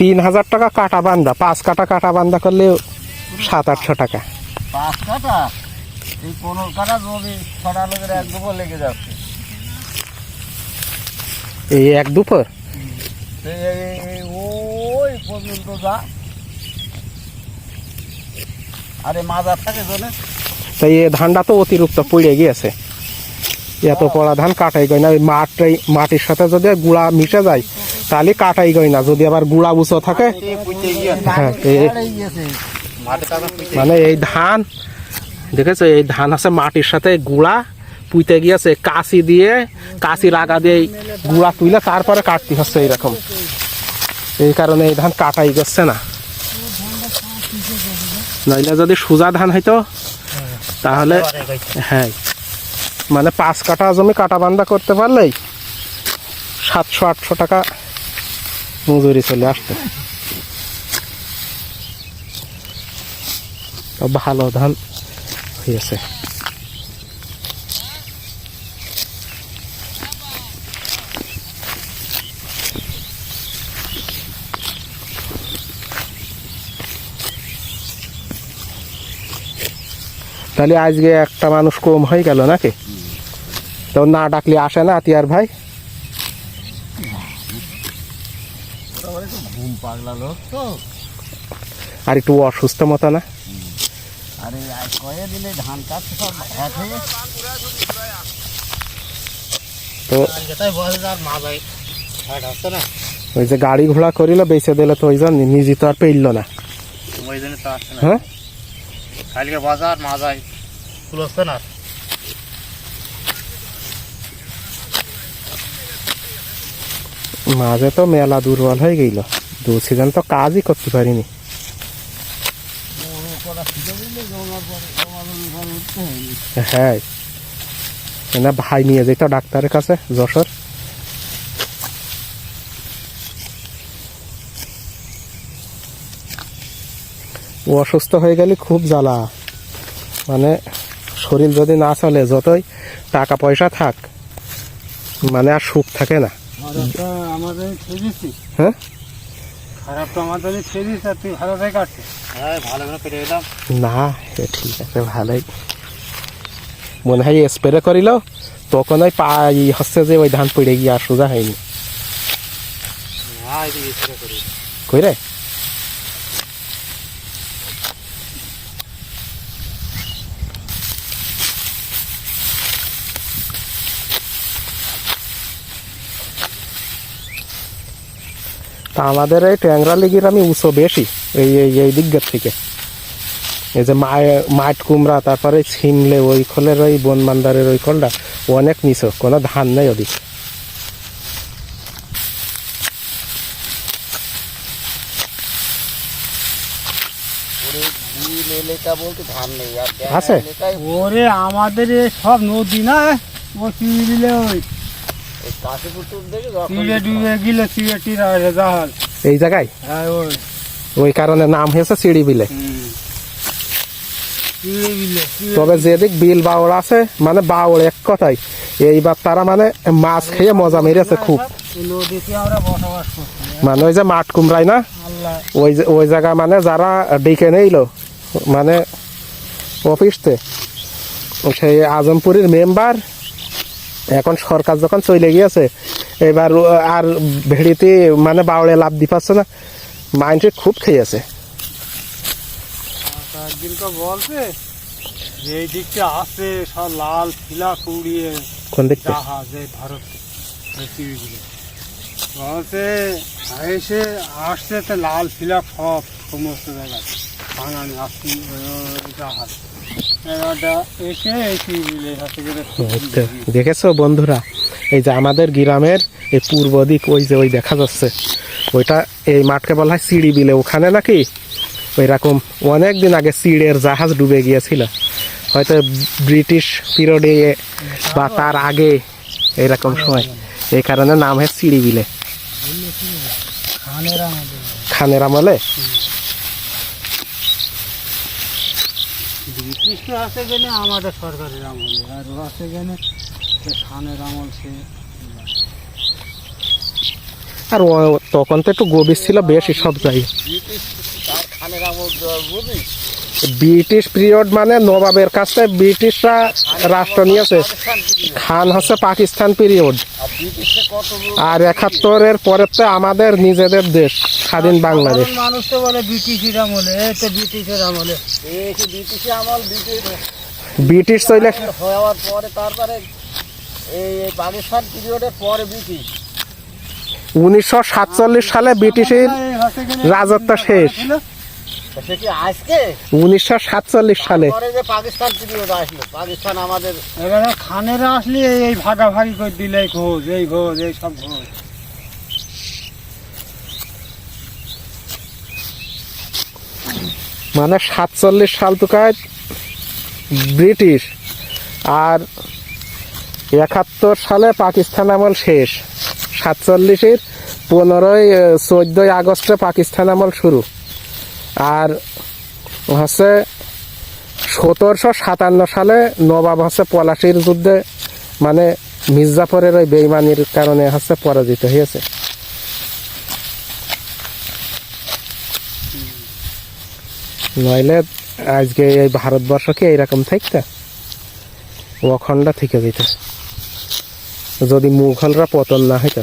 তিন হাজার টাকা কাটা বান্ধা পাঁচ কাটা কাটা বান্ধা করলে সাত আটশো টাকা। পাঁচ কাটা? এই পনেরো কাটা যদি ছটা লোকের এক দুপুর লেগে যাচ্ছে। এই এক দুপুর? ওই পর্যন্ত যা। আরে মাজার থাকে তাই এই ধানটা তো অতিরিক্ত পড়ে গিয়েছে। এত পড়া ধান কাটাই গয় না ওই মাঠটাই মাটির সাথে যদি গুড়া মিশে যায় তাহলে কাটাই গয় না যদি আবার গুড়া বুসো থাকে। হ্যাঁ, মানে এই ধান দেখেছ এই ধান আছে মাটির সাথে গুড়া পুঁতে গিয়েছে কাশি দিয়ে কাশির আগা দিয়ে গুড়া তুলে তারপরে কাটতে হচ্ছে এইরকম। এই কারণে এই ধান কাটাই গেছে না। নইলে যদি সোজা ধান হইতো তাহলে হ্যাঁ মানে পাঁচ কাটা জমি কাটা বান্ধা করতে পারলেই সাতশো আটশো টাকা মজুরি চলে আসতো। ভালো ধান হয়েছে। তাহলে আজকে একটা মানুষ কম হয়ে গেল নাকি? তো না ডাকলে আসে না তিয়ার ভাই? ঘুম পাগলা লোক তো। আর একটু অসুস্থ মতো না আরে কয়ে দিলে ধান সব হয়ে তো ওই যে গাড়ি ঘোড়া করিল বেঁচে দিলে তো ওই জন্য নিজে তো আর পেইল না। ওই জন্য তো আসছে না। হ্যাঁ? কালকে বাজার মা যায় খুলছে না? মাঝে তো মেলা দুর্বল হয়ে গেল। দু সিজন তো কাজই করতে পারিনি। হ্যাঁ। না ভাই নিয়ে যেত ডাক্তারের কাছে যশোর। ও অসুস্থ হয়ে গেলে খুব জ্বালা। মানে শরীর যদি না চলে যতই টাকা পয়সা থাক মানে আর সুখ থাকে না। হ্যাঁ? খারাপ তো আমাদের ছেড়েছি আর তুই ভালো থেকে কাটছিস হ্যাঁ ভালো করে কেটে এলাম না ঠিক আছে ভালোই। মনে হয় স্প্রে করিল তখন ওই পা হচ্ছে যে ওই ধান পড়ে গিয়ে আর সোজা হয়নি। কই রে আমাদের এই ট্যাংরা লিগির আমি উঁচু বেশি এই এই এই দিকের থেকে এই যে মায়- মাঠ কুমড়া তারপরে ছিমলে ওই খোলের ওই বন মান্দারের ওই খোলটা অনেক নিচু কোনো ধান নেই ওদিক আছে? ওরে আমাদের সব নদী না ওই এই জায়গায়? ওই কারণে নাম হয়েছে সিঁড়ি বিলে। তবে যেদিক বিল বাউড় আছে মানে বাউড় এক কথাই এইবার তারা মানে মাছ খেয়ে মজা মেরেছে খুব। মানে ওই যে মাঠ কুমড়াই না? ওই ওই জায়গা মানে যারা ডেকে নেইলো মানে অফিসতে। সেই আজমপুরের মেম্বার এখন সরকার যখন চলে গিয়েছে এবার আর ভেড়িতে মানে বাউড়ে লাভ দি পাচ্ছে না। মাইন্ডে খুব খেয়েছে বলছে যে এই দিকটা আছে সব লাল ফিলা কুড়িয়ে কোন দিকতে জাহাজ এই ভারত বলছে এসে আসছে তো লাল ফিলা সব সমস্ত জায়গায়। ভাঙানি আসছি জাহাজ। দেখেছ বন্ধুরা? এই যে আমাদের গ্রামের এই পূর্ব দিক ওই যে ওই দেখা যাচ্ছে। ওইটা এই মাঠকে বলা হয় সিঁড়ি বিলে। ওখানে নাকি ওই রকম অনেক দিন আগে সিঁড়ের জাহাজ ডুবে গিয়েছিল। হয়তো ব্রিটিশ পিরিয়ডে বা তার আগে এরকম সময়। এই কারণে নাম হয় সিঁড়ি বিলে। খানের খানের আমলে? আছে গেলে আমাদের সরকারের আমলে। আর ও আছে গেলে খানের আমল সে আর তখন তো একটু গভীর ছিল বেশি সব জায়গায় ব্রিটিশ পিরিয়ড মানে নবাবের কাছে ব্রিটিশরা রাষ্ট্র নিয়েছে। খান হচ্ছে পাকিস্তান পিরিয়ড। আর একাত্তরের পরে তো আমাদের নিজেদের দেশ। স্বাধীন বাংলাদেশ। মানুষ তো বলে ব্রিটিশের আমলে এই ব্রিটিশের আমলে। এই আমল ব্রিটিশ চলে হওয়ার পরে তারপরে এই পাকিস্তান পিরিয়ডের পরে ব্রিটিশ। উনিশশো সাতচল্লিশ সালে ব্রিটিশের রাজত্ব শেষ। উনিশশো সাতচল্লিশ সালে। পাকিস্তান আসলো পাকিস্তান আমাদের খানেরা আসলে এই- এই ভাগাভাগি করে দিলে এই ঘোষ এই ঘোষ এই সব ঘোষ। মানে সাতচল্লিশ সাল ব্রিটিশ। আর একাত্তর সালে পাকিস্তান আমল শেষ। সাতচল্লিশের পনেরোই চোদ্দোই আগস্টে পাকিস্তান আমল শুরু। আর হচ্ছে সতেরোশো সাতান্ন সালে নবাব হচ্ছে পলাশির যুদ্ধে মানে মির্জাফরের ওই বেইমানির কারণে হচ্ছে পরাজিত হয়েছে। নইলে আজকে এই ভারতবর্ষ কি এইরকম থাকতে অখণ্ড থেকে যেত। যদি মুঘলরা পতন না হইতো।